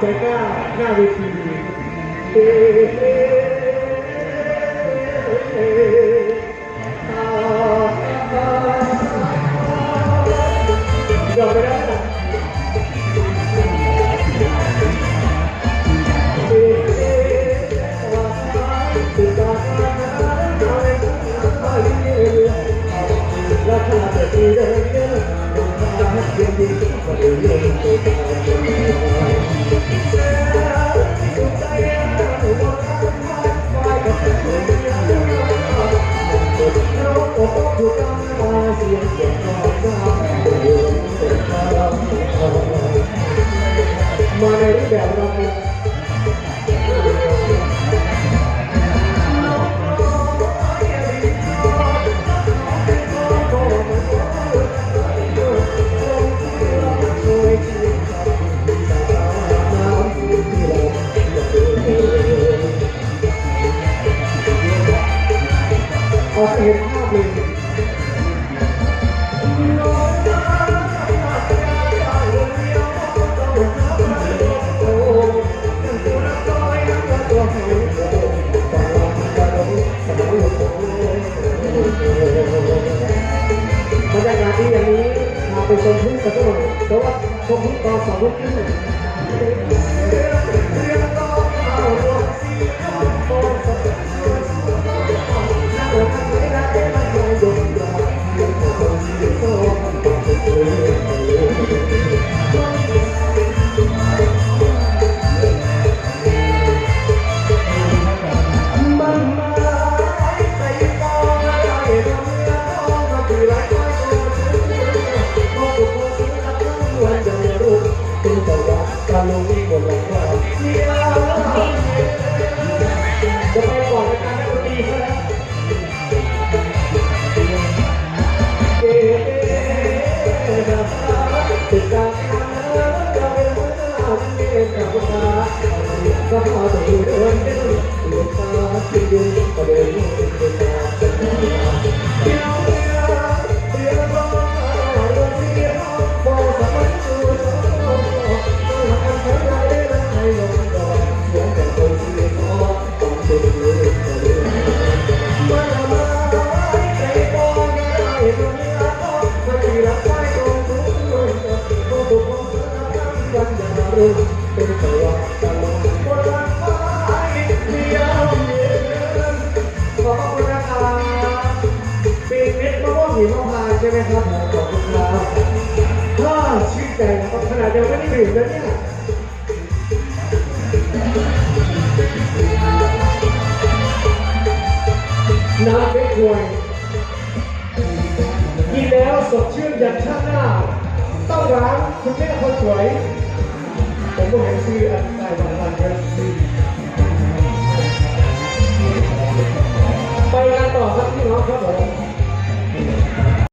ใจกล้าหน้าเวทีเอ๊ะเอ๊ะเอ๊ะอ่าอ่ายอมไม่ได้นะเอ๊ะเอ๊ะอ่าติดตามราคาจะดีเดินเยอะราคาเพียงดีก็เดินเย มาในรูปแบบเรา ไปชมทุ่งกระโดแต่ว่าชมทุ่งตอนสองทุ่มครึ่ง วันอย่ารู้เป็นตัว่าตลอดคนรักไปเดียวเย็นขอบคุณนะครับปีเม็ดมะม่วงหิมพานต์ใช่ไหมครับผมขอบคุณครับถ้าชื่นใจนะครับขนาดยังไม่ได้ดื่มนะเนี่ยน้ำเป็นควยกินแล้วสดชื่นยันชาติหน้าต้องร้านคุณแม่คนสวย ผมก็เห็นชื่